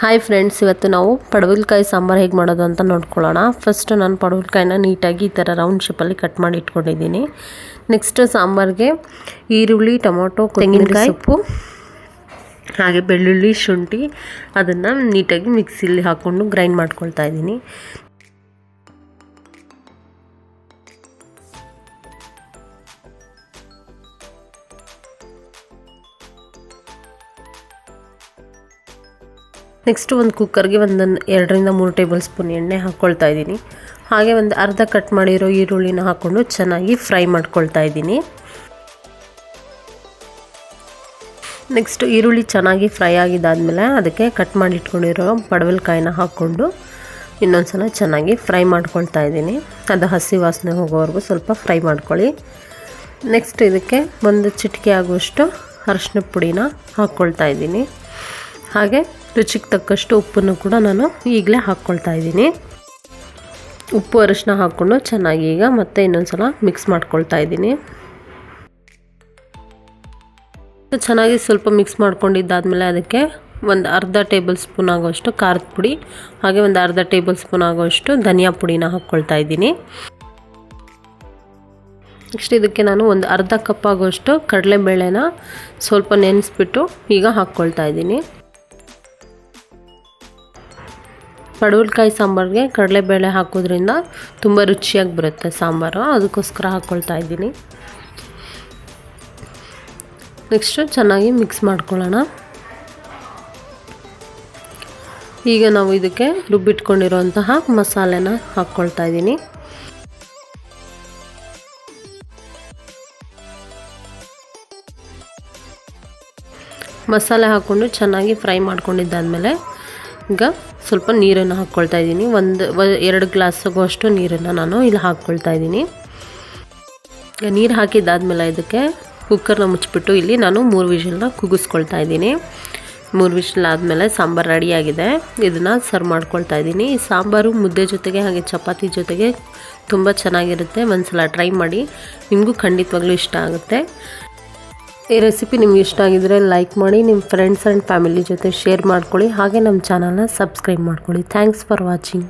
Hi friends ಇವತ್ತು ನಾವು ಪಡವಲಕಾಯಿ ಸಾಂಬಾರು ಹೇಗೆ ಮಾಡೋದು ಅಂತ ನೋಡ್ಕೊಳ್ಳೋಣ. ಫಸ್ಟ್ ನಾನು ಪಡವಲ್ಕಾಯಿನ ನೀಟಾಗಿ ಈ ಥರ ರೌಂಡ್ ಶೇಪಲ್ಲಿ ಕಟ್ ಮಾಡಿ ಇಟ್ಕೊಂಡಿದ್ದೀನಿ. ನೆಕ್ಸ್ಟ್ ಸಾಂಬಾರಿಗೆ ಈರುಳ್ಳಿ ಟೊಮೊಟೊ ತೆಂಗಿನಕಾಯಿ. ಸೊಪ್ಪು ಹಾಗೆ ಬೆಳ್ಳುಳ್ಳಿ ಶುಂಠಿ ಅದನ್ನು ನೀಟಾಗಿ ಮಿಕ್ಸಿಲಿ ಹಾಕ್ಕೊಂಡು ಗ್ರೈಂಡ್ ಮಾಡ್ಕೊಳ್ತಾ ಇದ್ದೀನಿ. ನೆಕ್ಸ್ಟ್ ಒಂದು ಕುಕ್ಕರ್ಗೆ ಒಂದು ಎರಡರಿಂದ ಮೂರು ಟೇಬಲ್ ಸ್ಪೂನ್ ಎಣ್ಣೆ ಹಾಕ್ಕೊಳ್ತಾ ಇದ್ದೀನಿ. ಹಾಗೆ ಒಂದು ಅರ್ಧ ಕಟ್ ಮಾಡಿರೋ ಈರುಳ್ಳಿನ ಹಾಕ್ಕೊಂಡು ಚೆನ್ನಾಗಿ ಫ್ರೈ ಮಾಡ್ಕೊಳ್ತಾ ಇದ್ದೀನಿ. ನೆಕ್ಸ್ಟ್ ಈರುಳ್ಳಿ ಚೆನ್ನಾಗಿ ಫ್ರೈ ಆಗಿದ್ದಾದಮೇಲೆ ಅದಕ್ಕೆ ಕಟ್ ಮಾಡಿ ಇಟ್ಕೊಂಡಿರೋ ಪಡವಲಕಾಯಿನ ಹಾಕ್ಕೊಂಡು ಇನ್ನೊಂದು ಸಲ ಚೆನ್ನಾಗಿ ಫ್ರೈ ಮಾಡ್ಕೊಳ್ತಾ ಇದ್ದೀನಿ. ಅದು ಹಸಿ ವಾಸನೆ ಹೋಗೋವರೆಗೂ ಸ್ವಲ್ಪ ಫ್ರೈ ಮಾಡ್ಕೊಳ್ಳಿ. ನೆಕ್ಸ್ಟ್ ಇದಕ್ಕೆ ಒಂದು ಚಿಟಿಕೆ ಆಗುವಷ್ಟು ಅರಶಿನ ಪುಡಿನ ಹಾಕ್ಕೊಳ್ತಾ ಇದ್ದೀನಿ. ಹಾಗೆ ರುಚಿಗೆ ತಕ್ಕಷ್ಟು ಉಪ್ಪನ್ನು ಕೂಡ ನಾನು ಈಗಲೇ ಹಾಕ್ಕೊಳ್ತಾ ಇದ್ದೀನಿ. ಉಪ್ಪು ಅರಿಶಿನ ಹಾಕ್ಕೊಂಡು ಚೆನ್ನಾಗಿ ಈಗ ಮತ್ತೆ ಇನ್ನೊಂದು ಸಲ ಮಿಕ್ಸ್ ಮಾಡ್ಕೊಳ್ತಾ ಇದ್ದೀನಿ. ಚೆನ್ನಾಗಿ ಸ್ವಲ್ಪ ಮಿಕ್ಸ್ ಮಾಡ್ಕೊಂಡಿದ್ದಾದಮೇಲೆ ಅದಕ್ಕೆ ಒಂದು ಅರ್ಧ ಟೇಬಲ್ ಸ್ಪೂನ್ ಆಗೋಷ್ಟು ಖಾರದ ಪುಡಿ, ಹಾಗೆ ಒಂದು ಅರ್ಧ ಟೇಬಲ್ ಸ್ಪೂನ್ ಆಗೋಷ್ಟು ಧನಿಯಾ ಪುಡಿನ ಹಾಕ್ಕೊಳ್ತಾ ಇದ್ದೀನಿ. ನೆಕ್ಸ್ಟ್ ಇದಕ್ಕೆ ನಾನು ಒಂದು ಅರ್ಧ ಕಪ್ ಆಗೋಷ್ಟು ಕಡಲೆಬೇಳೆನ ಸ್ವಲ್ಪ ನೆನೆಸ್ಬಿಟ್ಟು ಈಗ ಹಾಕ್ಕೊಳ್ತಾ ಇದ್ದೀನಿ. ಪಡವಲಕಾಯಿ ಸಾಂಬಾರಿಗೆ ಕಡಲೆಬೇಳೆ ಹಾಕೋದ್ರಿಂದ ತುಂಬ ರುಚಿಯಾಗಿ ಬರುತ್ತೆ ಸಾಂಬಾರು. ಅದಕ್ಕೋಸ್ಕರ ಹಾಕ್ಕೊಳ್ತಾ ಇದ್ದೀನಿ. ನೆಕ್ಸ್ಟು ಚೆನ್ನಾಗಿ ಮಿಕ್ಸ್ ಮಾಡ್ಕೊಳ್ಳೋಣ. ಈಗ ನಾವು ಇದಕ್ಕೆ ರುಬ್ಬಿಟ್ಕೊಂಡಿರುವಂತಹ ಮಸಾಲೆನ ಹಾಕ್ಕೊಳ್ತಾ ಇದ್ದೀನಿ. ಮಸಾಲೆ ಹಾಕ್ಕೊಂಡು ಚೆನ್ನಾಗಿ ಫ್ರೈ ಮಾಡ್ಕೊಂಡಿದ್ದಾದಮೇಲೆ ಈಗ ಸ್ವಲ್ಪ ನೀರನ್ನು ಹಾಕ್ಕೊಳ್ತಾ ಇದ್ದೀನಿ. ಒಂದು ಎರಡು ಗ್ಲಾಸ್ ಅಷ್ಟು ನೀರನ್ನು ನಾನು ಇಲ್ಲಿ ಹಾಕ್ಕೊಳ್ತಾ ಇದ್ದೀನಿ. ಈಗ ನೀರು ಹಾಕಿದ್ದಾದಮೇಲೆ ಇದಕ್ಕೆ ಕುಕ್ಕರ್ನ ಮುಚ್ಚಿಬಿಟ್ಟು ಇಲ್ಲಿ ನಾನು ಮೂರು ವಿಷಲ್ನ ಕುಗಿಸ್ಕೊಳ್ತಾ ಇದ್ದೀನಿ. ಮೂರು ವಿಷಲ್ ಆದಮೇಲೆ ಸಾಂಬಾರು ರೆಡಿಯಾಗಿದೆ ಇದನ್ನು ಸರ್ವ್ ಮಾಡ್ಕೊಳ್ತಾ ಇದ್ದೀನಿ. ಸಾಂಬಾರು ಮುದ್ದೆ ಜೊತೆಗೆ ಹಾಗೆ ಚಪಾತಿ ಜೊತೆಗೆ ತುಂಬ ಚೆನ್ನಾಗಿರುತ್ತೆ. ಒಂದು ಸಲ ಟ್ರೈ ಮಾಡಿ. ನಿಮಗೂ ಖಂಡಿತವಾಗ್ಲೂ ಇಷ್ಟ ಆಗುತ್ತೆ. ಈ ರೆಸಿಪಿ ನಿಮ್ಗೆ ಇಷ್ಟ ಆಗಿದ್ರೆ ಲೈಕ್ ಮಾಡಿ ನಿಮ್ಮ ಫ್ರೆಂಡ್ಸ್ ಆ್ಯಂಡ್ ಫ್ಯಾಮಿಲಿ ಜೊತೆ ಶೇರ್ ಮಾಡ್ಕೊಳ್ಳಿ. ಹಾಗೆ ನಮ್ಮ ಚಾನಲ್ನ ಸಬ್ಸ್ಕ್ರೈಬ್ ಮಾಡ್ಕೊಳ್ಳಿ. Thanks for watching